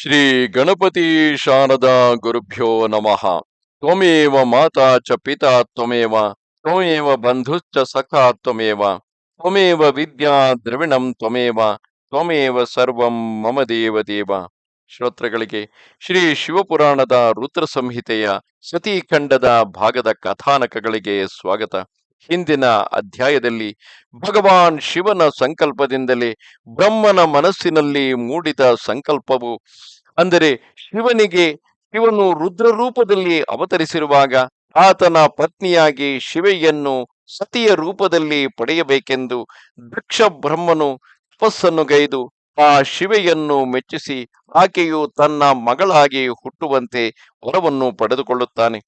ಶ್ರೀ ಗಣಪತಿ ಶಾರದಾ ಗುರುಭ್ಯೋ ನಮಃ. ತ್ವಮೇವ ಮಾತಾ ಚ ಪಿತಾ ತ್ವಮೇವ ತ್ವಮೇವ ಬಂಧುಶ್ಚ ಸಖಾ ತ್ವಮೇವ ತ್ವಮೇವ ವಿದ್ಯಾ ದ್ರವಿಣಂ ತ್ವಮೇವ ತ್ವಮೇವ ಸರ್ವಂ ಮಮ ದೇವ ದೇವ. ಶ್ರೋತ್ರಗಳಿಗೆ ಶ್ರೀ ಶಿವಪುರಾಣದ ರುದ್ರ ಸಂಹಿತೆಯ ಸತೀಖಂಡದ ಭಾಗದ ಕಥಾನಕಗಳಿಗೆ ಸ್ವಾಗತ. ಹಿಂದಿನ ಅಧ್ಯಾಯದಲ್ಲಿ ಭಗವಾನ್ ಶಿವನ ಸಂಕಲ್ಪದಿಂದಲೇ ಬ್ರಹ್ಮನ ಮನಸ್ಸಿನಲ್ಲಿ ಮೂಡಿದ ಸಂಕಲ್ಪವು. ಅಂದರೆ ಶಿವನಿಗೆ ಶಿವನು ರುದ್ರ ರೂಪದಲ್ಲಿ ಅವತರಿಸಿರುವಾಗ ಆತನ ಪತ್ನಿಯಾಗಿ ಶಿವೆಯನ್ನು ಸತಿಯ ರೂಪದಲ್ಲಿ ಪಡೆಯಬೇಕೆಂದು ದಕ್ಷ ಬ್ರಹ್ಮನು ತಪಸ್ಸನ್ನು ಗೈದು ಆ ಶಿವೆಯನ್ನು ಮೆಚ್ಚಿಸಿ ಆಕೆಯು ತನ್ನ ಮಗಳಾಗಿ ಹುಟ್ಟುವಂತೆ ವರವನ್ನು ಪಡೆದುಕೊಳ್ಳುತ್ತಾನೆ.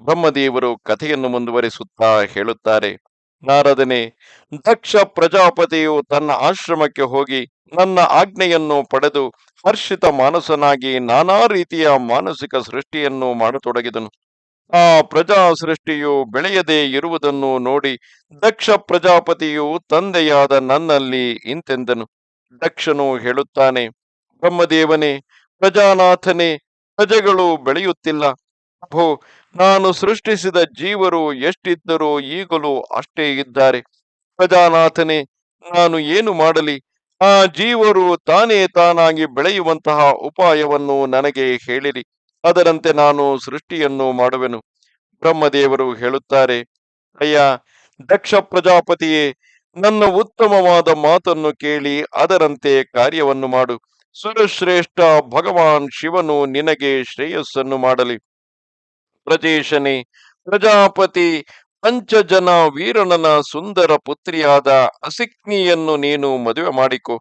ಬ್ರಹ್ಮದೇವರು ಕಥೆಯನ್ನು ಮುಂದುವರಿಸುತ್ತಾ ಹೇಳುತ್ತಾರೆ, ನಾರದನೆ, ದಕ್ಷ ಪ್ರಜಾಪತಿಯು ತನ್ನ ಆಶ್ರಮಕ್ಕೆ ಹೋಗಿ ನನ್ನ ಆಜ್ಞೆಯನ್ನು ಪಡೆದು ಹರ್ಷಿತ ಮಾನಸನಾಗಿ ನಾನಾ ರೀತಿಯ ಮಾನಸಿಕ ಸೃಷ್ಟಿಯನ್ನು ಮಾಡತೊಡಗಿದನು. ಆ ಪ್ರಜಾ ಸೃಷ್ಟಿಯು ಬೆಳೆಯದೇ ಇರುವುದನ್ನು ನೋಡಿ ದಕ್ಷ ಪ್ರಜಾಪತಿಯು ತಂದೆಯಾದ ನನ್ನಲ್ಲಿ ಇಂತೆಂದನು. ದಕ್ಷನು ಹೇಳುತ್ತಾನೆ, ಬ್ರಹ್ಮದೇವನೇ, ಪ್ರಜಾನಾಥನೇ, ಪ್ರಜೆಗಳು ಬೆಳೆಯುತ್ತಿಲ್ಲ. ಪ್ರಭು, ನಾನು ಸೃಷ್ಟಿಸಿದ ಜೀವರು ಎಷ್ಟಿದ್ದರೂ ಈಗಲೂ ಅಷ್ಟೇ ಇದ್ದಾರೆ. ಪ್ರಜಾನಾಥನೇ ನಾನು ಏನು ಮಾಡಲಿ? ಆ ಜೀವರು ತಾನೇ ತಾನಾಗಿ ಬೆಳೆಯುವಂತಹ ಉಪಾಯವನ್ನು ನನಗೆ ಹೇಳಿರಿ. ಅದರಂತೆ ನಾನು ಸೃಷ್ಟಿಯನ್ನು ಮಾಡುವೆನು. ಬ್ರಹ್ಮದೇವರು ಹೇಳುತ್ತಾರೆ, ಅಯ್ಯ, ದಕ್ಷ ಪ್ರಜಾಪತಿಯೇ, ನನ್ನ ಉತ್ತಮವಾದ ಮಾತನ್ನು ಕೇಳಿ ಅದರಂತೆ ಕಾರ್ಯವನ್ನು ಮಾಡು. ಸುರಶ್ರೇಷ್ಠ ಭಗವಾನ್ ಶಿವನು ನಿನಗೆ ಶ್ರೇಯಸ್ಸನ್ನು ಮಾಡಲಿ. ಪ್ರಜೇಶನೇ, ಪ್ರಜಾಪತಿ, ಪಂಚಜನ ವೀರನನ ಸುಂದರ ಪುತ್ರಿಯಾದ ಅಸಿಕ್ನಿಯನ್ನು ನೀನು ಮದುವೆ ಮಾಡಿಕೊ.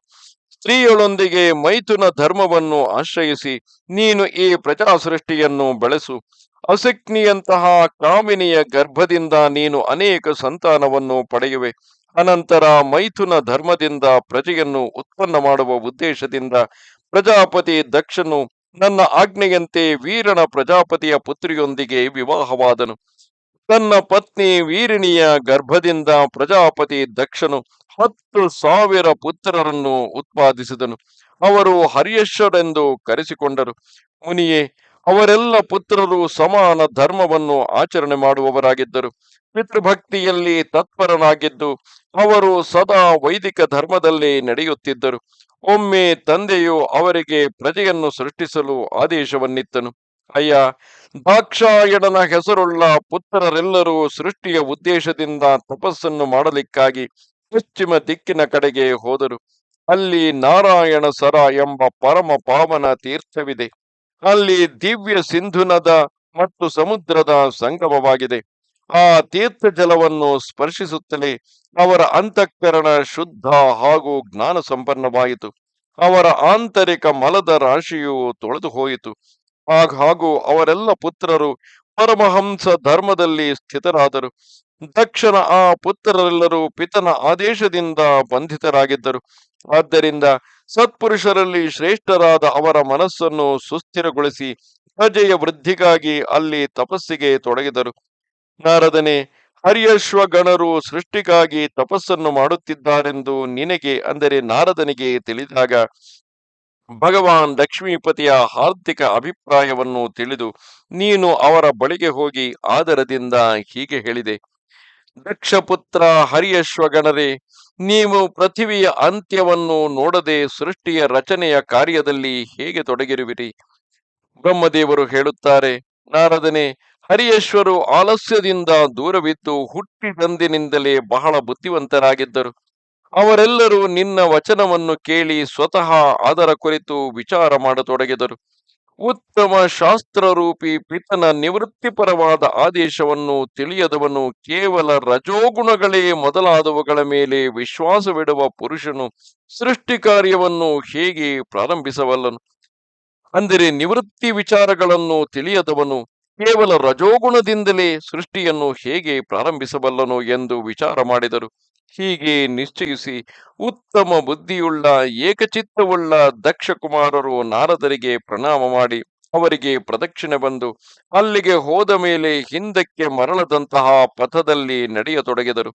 ಸ್ತ್ರೀಯೊಳೊಂದಿಗೆ ಮೈಥುನ ಧರ್ಮವನ್ನು ಆಶ್ರಯಿಸಿ, ನೀನು ಈ ಪ್ರಜಾ ಸೃಷ್ಟಿಯನ್ನು ಬೆಳೆಸು. ಅಸಿಕ್ನಿಯಂತಹ ಕಾಮಿನಿಯ ಗರ್ಭದಿಂದ ನೀನು ಅನೇಕ ಸಂತಾನವನ್ನು ಪಡೆಯುವೆ. ಅನಂತರ ಮೈಥುನ ಧರ್ಮದಿಂದ ಪ್ರಜೆಯನ್ನು ಉತ್ಪನ್ನ ಮಾಡುವ ಉದ್ದೇಶದಿಂದ ಪ್ರಜಾಪತಿ ದಕ್ಷನು ನನ್ನ ಆಜ್ಞೆಯಂತೆ ವೀರನ ಪ್ರಜಾಪತಿಯ ಪುತ್ರಿಯೊಂದಿಗೆ ವಿವಾಹವಾದನು. ತನ್ನ ಪತ್ನಿ ವೀರಿಣಿಯ ಗರ್ಭದಿಂದ ಪ್ರಜಾಪತಿ ದಕ್ಷನು ಹತ್ತು ಸಾವಿರ ಪುತ್ರರನ್ನು ಉತ್ಪಾದಿಸಿದನು. ಅವರು ಹರಿಯಶ್ವರೆಂದು ಕರೆಸಿಕೊಂಡರು. ಮುನಿಯೇ, ಅವರೆಲ್ಲ ಪುತ್ರರು ಸಮಾನ ಧರ್ಮವನ್ನು ಆಚರಣೆ ಮಾಡುವವರಾಗಿದ್ದರು. ಪಿತೃಭಕ್ತಿಯಲ್ಲಿ ತತ್ಪರನಾಗಿದ್ದು ಅವರು ಸದಾ ವೈದಿಕ ಧರ್ಮದಲ್ಲಿ ನಡೆಯುತ್ತಿದ್ದರು. ಒಮ್ಮೆ ತಂದೆಯು ಅವರಿಗೆ ಪ್ರಜೆಯನ್ನು ಸೃಷ್ಟಿಸಲು ಆದೇಶವನ್ನಿತ್ತನು. ಅಯ್ಯ, ದಾಕ್ಷಾಯಣನ ಹೆಸರುಳ್ಳ ಪುತ್ರರೆಲ್ಲರೂ ಸೃಷ್ಟಿಯ ಉದ್ದೇಶದಿಂದ ತಪಸ್ಸನ್ನು ಮಾಡಲಿಕ್ಕಾಗಿ ಪಶ್ಚಿಮ ದಿಕ್ಕಿನ ಕಡೆಗೆ ಹೋದರು. ಅಲ್ಲಿ ನಾರಾಯಣ ಸರ ಎಂಬ ಪರಮ ಪಾವನ ತೀರ್ಥವಿದೆ. ಅಲ್ಲಿ ದಿವ್ಯ ಸಿಂಧುನದ ಮತ್ತು ಸಮುದ್ರದ ಸಂಗಮವಾಗಿದೆ. ಆ ತೀರ್ಥ ಜಲವನ್ನು ಸ್ಪರ್ಶಿಸುತ್ತಲೇ ಅವರ ಅಂತಃಕರಣ ಶುದ್ಧ ಹಾಗೂ ಜ್ಞಾನ ಸಂಪನ್ನವಾಯಿತು ಅವರ ಆಂತರಿಕ ಮಲದ ರಾಶಿಯು ತೊಳೆದು ಹೋಯಿತು ಹಾಗೂ ಅವರೆಲ್ಲ ಪುತ್ರರು ಪರಮಹಂಸ ಧರ್ಮದಲ್ಲಿ ಸ್ಥಿತರಾದರು. ತಕ್ಷಣ ಆ ಪುತ್ರರೆಲ್ಲರೂ ಪಿತನ ಆದೇಶದಿಂದ ಬಂಧಿತರಾಗಿದ್ದರು. ಆದ್ದರಿಂದ ಸತ್ಪುರುಷರಲ್ಲಿ ಶ್ರೇಷ್ಠರಾದ ಅವರ ಮನಸ್ಸನ್ನು ಸುಸ್ಥಿರಗೊಳಿಸಿ ಪ್ರಜೆಯ ವೃದ್ಧಿಗಾಗಿ ಅಲ್ಲಿ ತಪಸ್ಸಿಗೆ ತೊಡಗಿದರು. ನಾರದನೆ, ಹರಿಯಶ್ವ ಗಣರು ಸೃಷ್ಟಿಗಾಗಿ ತಪಸ್ಸನ್ನು ಮಾಡುತ್ತಿದ್ದಾರೆಂದು ನಿನಗೆ, ಅಂದರೆ ನಾರದನಿಗೆ ತಿಳಿದಾಗ, ಭಗವಾನ್ ಲಕ್ಷ್ಮೀಪತಿಯ ಹಾರ್ದಿಕ ಅಭಿಪ್ರಾಯವನ್ನು ತಿಳಿದು ನೀನು ಅವರ ಬಳಿಗೆ ಹೋಗಿ ಆದರದಿಂದ ಹೀಗೆ ಹೇಳಿದೆ. ದಕ್ಷಪುತ್ರ ಹರಿಯಶ್ವಗಣರೇ ನೀವು ಪೃಥಿವಿಯ ಅಂತ್ಯವನ್ನು ನೋಡದೆ ಸೃಷ್ಟಿಯ ರಚನೆಯ ಕಾರ್ಯದಲ್ಲಿ ಹೇಗೆ ತೊಡಗಿರುವಿರಿ? ಬ್ರಹ್ಮದೇವರು ಹೇಳುತ್ತಾರೆ, ನಾರದನೆ ಹರಿಯಶ್ವರು ಆಲಸ್ಯದಿಂದ ದೂರವಿದ್ದು ಹುಟ್ಟಿದಂದಿನಿಂದಲೇ ಬಹಳ ಬುದ್ಧಿವಂತರಾಗಿದ್ದರು. ಅವರೆಲ್ಲರೂ ನಿನ್ನ ವಚನವನ್ನು ಕೇಳಿ ಸ್ವತಃ ಅದರ ಕುರಿತು ವಿಚಾರ ಮಾಡತೊಡಗಿದರು. ಉತ್ತಮ ಶಾಸ್ತ್ರರೂಪಿ ಪಿತನ ನಿವೃತ್ತಿಪರವಾದ ಆದೇಶವನ್ನು ತಿಳಿಯದವನು ಕೇವಲ ರಜೋಗುಣಗಳೇ ಮೊದಲಾದವುಗಳ ಮೇಲೆ ವಿಶ್ವಾಸವಿಡುವ ಪುರುಷನು ಸೃಷ್ಟಿ ಕಾರ್ಯವನ್ನು ಹೇಗೆ ಪ್ರಾರಂಭಿಸಬಲ್ಲನು? ಅಂದರೆ ನಿವೃತ್ತಿ ವಿಚಾರಗಳನ್ನು ತಿಳಿಯದವನು ಕೇವಲ ರಜೋಗುಣದಿಂದಲೇ ಸೃಷ್ಟಿಯನ್ನು ಹೇಗೆ ಪ್ರಾರಂಭಿಸಬಲ್ಲನು ಎಂದು ವಿಚಾರ ಮಾಡಿದರು. ಹೀಗೆ ನಿಶ್ಚಯಿಸಿ ಉತ್ತಮ ಬುದ್ಧಿಯುಳ್ಳ, ಏಕಚಿತ್ತವುಳ್ಳ ದಕ್ಷ ಕುಮಾರರು ನಾರದರಿಗೆ ಪ್ರಣಾಮ ಮಾಡಿ ಅವರಿಗೆ ಪ್ರದಕ್ಷಿಣೆ ಬಂದು ಅಲ್ಲಿಗೆ ಹೋದ ಮೇಲೆ ಹಿಂದಕ್ಕೆ ಮರಳದಂತಹ ಪಥದಲ್ಲಿ ನಡೆಯತೊಡಗಿದರು.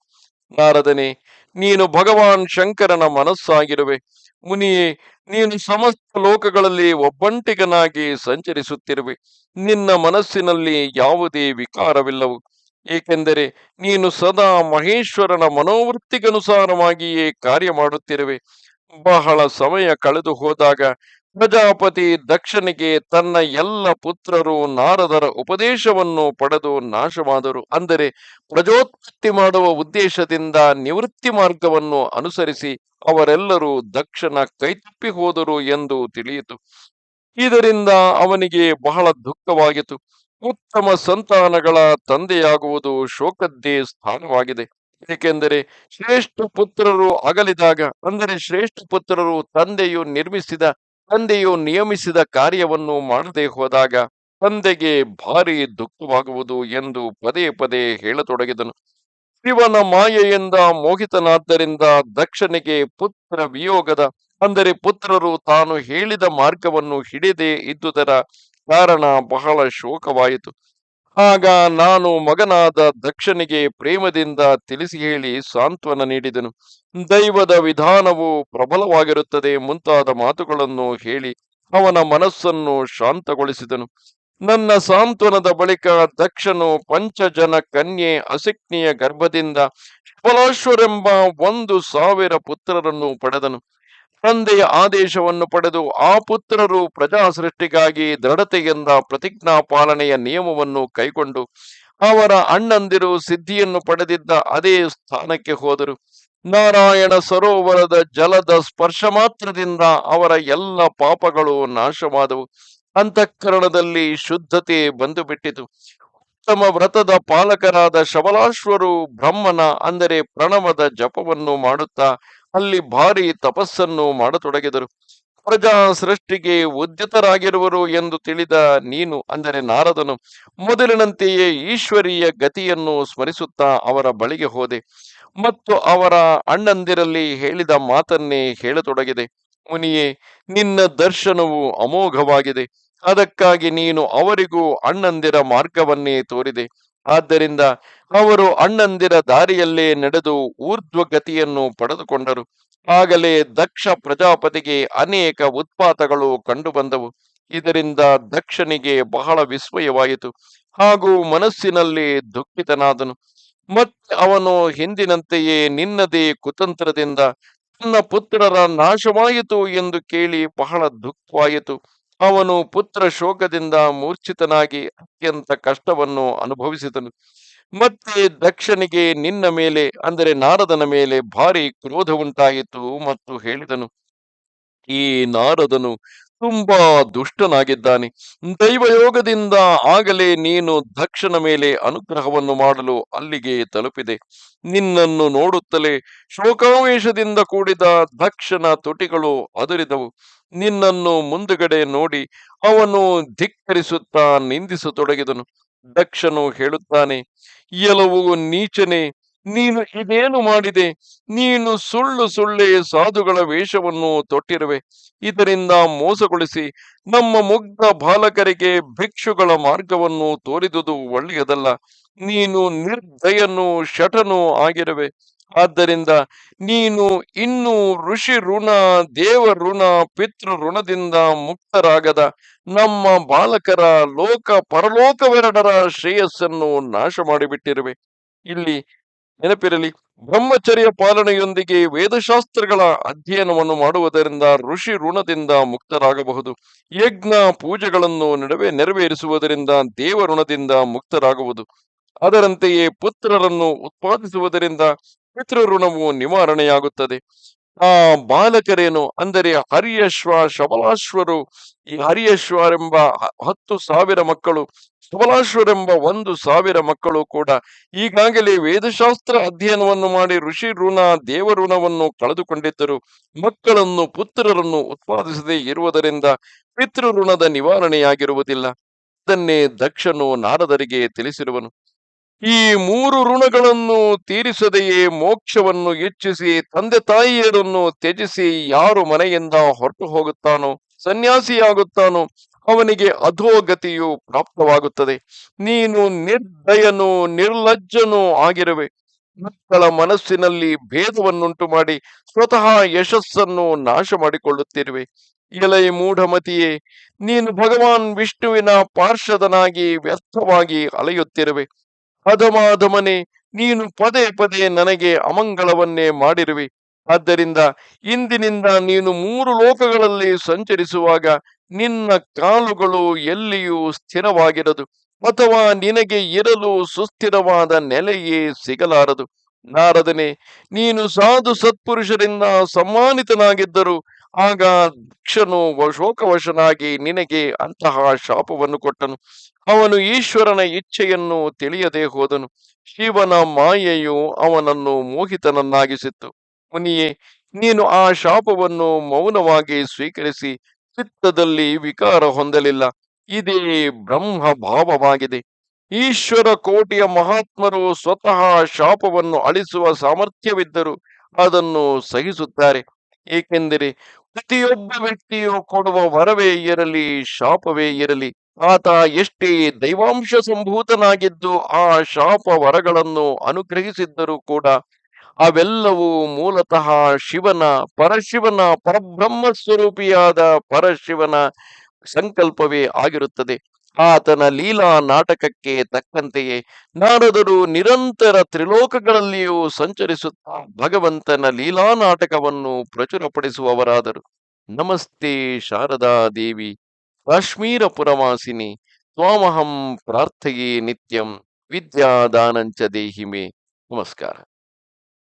ನಾರದನೆ, ನೀನು ಭಗವಾನ್ ಶಂಕರನ ಮನಸ್ಸಾಗಿರುವೆ. ಮುನಿಯೇ ನೀನು ಸಮಸ್ತ ಲೋಕಗಳಲ್ಲಿ ಒಬ್ಬಂಟಿಗನಾಗಿ ಸಂಚರಿಸುತ್ತಿರುವೆ. ನಿನ್ನ ಮನಸ್ಸಿನಲ್ಲಿ ಯಾವುದೇ ವಿಕಾರವಿಲ್ಲವು. ಏಕೆಂದರೆ ನೀನು ಸದಾ ಮಹೇಶ್ವರನ ಮನೋವೃತ್ತಿಗನುಸಾರವಾಗಿಯೇ ಕಾರ್ಯ ಮಾಡುತ್ತಿರುವೆ. ಬಹಳ ಸಮಯ ಕಳೆದು ಹೋದಾಗ ಪ್ರಜಾಪತಿ ದಕ್ಷನಿಗೆ ತನ್ನ ಎಲ್ಲ ಪುತ್ರರು ನಾರದರ ಉಪದೇಶವನ್ನು ಪಡೆದು ನಾಶವಾದರು. ಅಂದರೆ ಪ್ರಜೋತ್ಪತ್ತಿ ಮಾಡುವ ಉದ್ದೇಶದಿಂದ ನಿವೃತ್ತಿ ಮಾರ್ಗವನ್ನು ಅನುಸರಿಸಿ ಅವರೆಲ್ಲರೂ ದಕ್ಷನ ಕೈತಪ್ಪಿ ಹೋದರು ಎಂದು ತಿಳಿಯಿತು. ಇದರಿಂದ ಅವನಿಗೆ ಬಹಳ ದುಃಖವಾಗಿತು ಉತ್ತಮ ಸಂತಾನಗಳ ತಂದೆಯಾಗುವುದು ಶೋಕದ್ದೇ ಸ್ಥಾನವಾಗಿದೆ. ಏಕೆಂದರೆ ಶ್ರೇಷ್ಠ ಪುತ್ರರು ಅಗಲಿದಾಗ, ಅಂದರೆ ಶ್ರೇಷ್ಠ ಪುತ್ರರು ತಂದೆಯು ನಿರ್ಮಿಸಿದ ತಂದೆಯು ನಿಯಮಿಸಿದ ಕಾರ್ಯವನ್ನು ಮಾಡದೆ ಹೋದಾಗ ತಂದೆಗೆ ಭಾರಿ ದುಃಖವಾಗುವುದು ಎಂದು ಪದೇ ಪದೇ ಹೇಳತೊಡಗಿದನು. ಶಿವನ ಮಾಯೆಯಿಂದ ಮೋಹಿತನಾದ್ದರಿಂದ ದಕ್ಷನಿಗೆ ಪುತ್ರ ವಿಯೋಗದ, ಅಂದರೆ ಪುತ್ರರು ತಾನು ಹೇಳಿದ ಮಾರ್ಗವನ್ನು ಹಿಡಿದೇ ಇದ್ದುದರ ಕಾರಣ ಬಹಳ ಶೋಕವಾಯಿತು. ಆಗ ನಾನು ಮಗನಾದ ದಕ್ಷನಿಗೆ ಪ್ರೇಮದಿಂದ ತಿಳಿಸಿ ಹೇಳಿ ಸಾಂತ್ವನ ನೀಡಿದನು. ದೈವದ ವಿಧಾನವು ಪ್ರಬಲವಾಗಿರುತ್ತದೆ ಮುಂತಾದ ಮಾತುಗಳನ್ನು ಹೇಳಿ ಅವನ ಮನಸ್ಸನ್ನು ಶಾಂತಗೊಳಿಸಿದನು. ನನ್ನ ಸಾಂತ್ವನದ ಬಳಿಕ ದಕ್ಷನು ಪಂಚಜನ ಕನ್ಯೆ ಅಸಿಕ್ನಿಯ ಗರ್ಭದಿಂದ ಫಲಾಶ್ವರೆಂಬ ಒಂದು ಸಾವಿರ ಪುತ್ರರನ್ನು ಪಡೆದನು. ತಂದೆಯ ಆದೇಶವನ್ನು ಪಡೆದು ಆ ಪುತ್ರರು ಪ್ರಜಾ ಸೃಷ್ಟಿಗಾಗಿ ದೃಢತೆಯಿಂದ ಪ್ರತಿಜ್ಞಾ ಪಾಲನೆಯ ನಿಯಮವನ್ನು ಕೈಗೊಂಡು ಅವರ ಅಣ್ಣಂದಿರು ಸಿದ್ಧಿಯನ್ನು ಪಡೆದಿದ್ದ ಅದೇ ಸ್ಥಾನಕ್ಕೆ ಹೋದರು. ನಾರಾಯಣ ಸರೋವರದ ಜಲದ ಸ್ಪರ್ಶ ಮಾತ್ರದಿಂದ ಅವರ ಎಲ್ಲ ಪಾಪಗಳು ನಾಶವಾದವು. ಅಂತಃಕರಣದಲ್ಲಿ ಶುದ್ಧತೆ ಬಂದು ಬಿಟ್ಟಿತು ಉತ್ತಮ ವ್ರತದ ಪಾಲಕರಾದ ಶಬಲಾಶ್ವರು ಬ್ರಹ್ಮನ ಅಂದರೆ ಪ್ರಣವದ ಜಪವನ್ನು ಮಾಡುತ್ತಾ ಅಲ್ಲಿ ಭಾರಿ ತಪಸ್ಸನ್ನು ಮಾಡತೊಡಗಿದರು. ಪ್ರಜಾ ಸೃಷ್ಟಿಗೆ ಉದ್ಯತರಾಗಿರುವರು ಎಂದು ತಿಳಿದ ನೀನು ಅಂದರೆ ನಾರದನು, ಮೊದಲಿನಂತೆಯೇ ಈಶ್ವರೀಯ ಗತಿಯನ್ನು ಸ್ಮರಿಸುತ್ತಾ ಅವರ ಬಳಿಗೆ ಹೋದೆ ಮತ್ತು ಅವರ ಅಣ್ಣಂದಿರಲ್ಲಿ ಹೇಳಿದ ಮಾತನ್ನೇ ಹೇಳತೊಡಗಿದೆ. ಮುನಿಯೇ, ನಿನ್ನ ದರ್ಶನವು ಅಮೋಘವಾಗಿದೆ. ಅದಕ್ಕಾಗಿ ನೀನು ಅವರಿಗೂ ಅಣ್ಣಂದಿರ ಮಾರ್ಗವನ್ನೇ ತೋರಿದೆ. ಆದ್ದರಿಂದ ಅವರು ಅಣ್ಣಂದಿರ ದಾರಿಯಲ್ಲೇ ನಡೆದು ಊರ್ಧ್ವಗತಿಯನ್ನು ಪಡೆದುಕೊಂಡರು. ಆಗಲೇ ದಕ್ಷ ಪ್ರಜಾಪತಿಗೆ ಅನೇಕ ಉತ್ಪಾತಗಳು ಕಂಡುಬಂದವು. ಇದರಿಂದ ದಕ್ಷನಿಗೆ ಬಹಳ ವಿಸ್ಮಯವಾಯಿತು. ಹಾಗೂ ಮನಸ್ಸಿನಲ್ಲಿ ದುಃಖಿತನಾದನು. ಮತ್ತೆ ಅವನು ಹಿಂದಿನಂತೆಯೇ ನಿನ್ನದೇ ಕುತಂತ್ರದಿಂದ ತನ್ನ ಪುತ್ರರ ನಾಶವಾಯಿತು ಎಂದು ಕೇಳಿ ಬಹಳ ದುಃಖವಾಯಿತು. ಅವನು ಪುತ್ರ ಶೋಕದಿಂದ ಮೂರ್ಛಿತನಾಗಿ ಅತ್ಯಂತ ಕಷ್ಟವನ್ನು ಅನುಭವಿಸಿದನು. ಮತ್ತೆ ದಕ್ಷನಿಗೆ ನಿನ್ನ ಮೇಲೆ, ಅಂದರೆ ನಾರದನ ಮೇಲೆ ಭಾರಿ ಕ್ರೋಧ ಉಂಟಾಯಿತು ಮತ್ತು ಹೇಳಿದನು, ಈ ನಾರದನು ತುಂಬಾ ದುಷ್ಟನಾಗಿದ್ದಾನೆ. ದೈವಯೋಗದಿಂದ ಆಗಲೇ ನೀನು ದಕ್ಷನ ಮೇಲೆ ಅನುಗ್ರಹವನ್ನು ಮಾಡಲು ಅಲ್ಲಿಗೆ ತಲುಪಿದೆ. ನಿನ್ನನ್ನು ನೋಡುತ್ತಲೇ ಶೋಕಾವೇಶದಿಂದ ಕೂಡಿದ ದಕ್ಷನ ತುಟಿಗಳು ಅದುರಿದವು. ನಿನ್ನನ್ನು ಮುಂದುಗಡೆ ನೋಡಿ ಅವನು ಧಿಕ್ಕರಿಸುತ್ತಾ ನಿಂದಿಸತೊಡಗಿದನು. ದಕ್ಷನು ಹೇಳುತ್ತಾನೆ, ಎಲ್ಲವೂ ನೀಚನೆ. ನೀನು ಇದೇನು ಮಾಡಿದೆ? ನೀನು ಸುಳ್ಳು ಸುಳ್ಳೆ ಸಾಧುಗಳ ವೇಷವನ್ನು ತೊಟ್ಟಿರುವೆ. ಇದರಿಂದ ಮೋಸಗೊಳಿಸಿ ನಮ್ಮ ಮುಗ್ಧ ಬಾಲಕರಿಗೆ ಭಿಕ್ಷುಗಳ ಮಾರ್ಗವನ್ನು ತೋರಿದುದು ಒಳ್ಳೆಯದಲ್ಲ. ನೀನು ನಿರ್ದಯನು ಶಟನು ಆಗಿರುವೆ. ಆದ್ದರಿಂದ ನೀನು ಇನ್ನು ಋಷಿ ಋಣ, ದೇವ ಋಣ, ಪಿತೃ ಋಣದಿಂದ ಮುಕ್ತರಾಗದ ನಮ್ಮ ಬಾಲಕರ ಲೋಕ ಪರಲೋಕವೆರಡರ ಶ್ರೇಯಸ್ಸನ್ನು ನಾಶ ಮಾಡಿಬಿಟ್ಟಿರುವೆ ಇಲ್ಲಿ ನೆನಪಿರಲಿ, ಬ್ರಹ್ಮಚರ್ಯ ಪಾಲನೆಯೊಂದಿಗೆ ವೇದಶಾಸ್ತ್ರಗಳ ಅಧ್ಯಯನವನ್ನು ಮಾಡುವುದರಿಂದ ಋಷಿ ಋಣದಿಂದ ಮುಕ್ತರಾಗಬಹುದು. ಯಜ್ಞ ಪೂಜೆಗಳನ್ನು ನಡುವೆ ನೆರವೇರಿಸುವುದರಿಂದ ದೇವ ಋಣದಿಂದ ಮುಕ್ತರಾಗುವುದು. ಅದರಂತೆಯೇ ಪುತ್ರರನ್ನು ಉತ್ಪಾದಿಸುವುದರಿಂದ ಪಿತೃಋಣವು ನಿವಾರಣೆಯಾಗುತ್ತದೆ. ಆ ಬಾಲಕರೇನು? ಅಂದರೆ ಹರಿಯಶ್ವ, ಶಬಲಾಶ್ವರು, ಈ ಹರಿಯಶ್ವರೆಂಬ ಹತ್ತು ಸಾವಿರ ಮಕ್ಕಳು, ಶಬಲಾಶ್ವರೆಂಬ ಒಂದು ಸಾವಿರ ಮಕ್ಕಳು ಕೂಡ ಈಗಾಗಲೇ ವೇದಶಾಸ್ತ್ರ ಅಧ್ಯಯನವನ್ನು ಮಾಡಿ ಋಷಿ, ಋಣ, ದೇವಋಣವನ್ನು ಕಳೆದುಕೊಂಡಿದ್ದರು. ಮಕ್ಕಳನ್ನು, ಪುತ್ರರನ್ನು ಉತ್ಪಾದಿಸದೇ ಇರುವುದರಿಂದ ಪಿತೃಋಣದ ನಿವಾರಣೆಯಾಗಿರುವುದಿಲ್ಲ. ಅದನ್ನೇ ದಕ್ಷನು ನಾರದರಿಗೆ ತಿಳಿಸಿರುವನು. ಈ ಮೂರು ಋಣಗಳನ್ನು ತೀರಿಸದೆಯೇ ಮೋಕ್ಷವನ್ನು ಹೆಚ್ಚಿಸಿ ತಂದೆ ತಾಯಿಯರನ್ನು ತ್ಯಜಿಸಿ ಯಾರು ಮನೆಯಿಂದ ಹೊರಟು ಹೋಗುತ್ತಾನೋ, ಸನ್ಯಾಸಿಯಾಗುತ್ತಾನೋ ಅವನಿಗೆ ಅಧೋಗತಿಯು ಪ್ರಾಪ್ತವಾಗುತ್ತದೆ. ನೀನು ನಿರ್ದಯನು ನಿರ್ಲಜ್ಜನು ಆಗಿರುವೆ. ಮಕ್ಕಳ ಮನಸ್ಸಿನಲ್ಲಿ ಭೇದವನ್ನುಂಟು ಮಾಡಿ ಸ್ವತಃ ಯಶಸ್ಸನ್ನು ನಾಶ ಮಾಡಿಕೊಳ್ಳುತ್ತಿರುವೆ ಎಲೈ ಮೂಢಮತಿಯೇ, ನೀನು ಭಗವಾನ್ ವಿಷ್ಣುವಿನ ಪಾರ್ಷದನಾಗಿ ವ್ಯರ್ಥವಾಗಿ ಅಲೆಯುತ್ತಿರುವೆ. ಅಧಮಾಧಮನೆ ನೀನು ಪದೇ ಪದೇ ನನಗೆ ಅಮಂಗಳವನ್ನೇ ಮಾಡಿರುವೆ. ಆದ್ದರಿಂದ ಇಂದಿನಿಂದ ನೀನು ಮೂರು ಲೋಕಗಳಲ್ಲಿ ಸಂಚರಿಸುವಾಗ ನಿನ್ನ ಕಾಲುಗಳು ಎಲ್ಲಿಯೂ ಸ್ಥಿರವಾಗಿರದು, ಅಥವಾ ನಿನಗೆ ಇರಲು ಸುಸ್ಥಿರವಾದ ನೆಲೆಯೇ ಸಿಗಲಾರದು. ನಾರದನೆ, ನೀನು ಸಾಧು ಸತ್ಪುರುಷರಿಂದ ಸಮ್ಮಾನಿತನಾಗಿದ್ದರು ಆಗ ದಕ್ಷನು ಶೋಕವಶನಾಗಿ ನಿನಗೆ ಅಂತಹ ಶಾಪವನ್ನು ಕೊಟ್ಟನು. ಅವನು ಈಶ್ವರನ ಇಚ್ಛೆಯನ್ನು ತಿಳಿಯದೆ ಹೋದನು. ಶಿವನ ಮಾಯೆಯು ಅವನನ್ನು ಮೋಹಿತನನ್ನಾಗಿಸಿತ್ತು. ಮುನಿಯೇ, ನೀನು ಆ ಶಾಪವನ್ನು ಮೌನವಾಗಿ ಸ್ವೀಕರಿಸಿ ಚಿತ್ತದಲ್ಲಿ ವಿಕಾರ ಹೊಂದಲಿಲ್ಲ. ಇದೇ ಬ್ರಹ್ಮ ಭಾವವಾಗಿದೆ ಈಶ್ವರ ಕೋಟಿಯ ಮಹಾತ್ಮರು ಸ್ವತಃ ಶಾಪವನ್ನು ಅಳಿಸುವ ಸಾಮರ್ಥ್ಯವಿದ್ದರು ಅದನ್ನು ಸಹಿಸುತ್ತಾರೆ. ಏಕೆಂದರೆ ಪ್ರತಿಯೊಬ್ಬ ವ್ಯಕ್ತಿಯು ಕೊಡುವ ವರವೇ ಇರಲಿ, ಶಾಪವೇ ಇರಲಿ, ಆತ ಎಷ್ಟೇ ದೈವಾಂಶ ಸಂಭೂತನಾಗಿದ್ದು ಆ ಶಾಪ ವರಗಳನ್ನು ಅನುಗ್ರಹಿಸಿದ್ದರೂ ಕೂಡ ಅವೆಲ್ಲವೂ ಮೂಲತಃ ಶಿವನ, ಪರಶಿವನ ಪರಬ್ರಹ್ಮ ಸ್ವರೂಪಿಯಾದ ಪರಶಿವನ ಸಂಕಲ್ಪವೇ ಆಗಿರುತ್ತದೆ. ಆತನ ಲೀಲಾ ನಾಟಕಕ್ಕೆ ತಕ್ಕಂತೆಯೇ ನಾರದರು ನಿರಂತರ ತ್ರಿಲೋಕಗಳಲ್ಲಿಯೂ ಸಂಚರಿಸುತ್ತಾ ಭಗವಂತನ ಲೀಲಾ ನಾಟಕವನ್ನು ಪ್ರಚುರಪಡಿಸುವವರಾದರು. ನಮಸ್ತೆ ಶಾರದಾ ದೇವಿ ಕಾಶ್ಮೀರ ಪುರವಾಸಿನಿ ತ್ವಾಮಹಂ ಪ್ರಾರ್ಥೆಯೇ ನಿತ್ಯಂ, ವಿದ್ಯಾದಾನಂಚ ದೇಹಿಮೆ. ನಮಸ್ಕಾರ.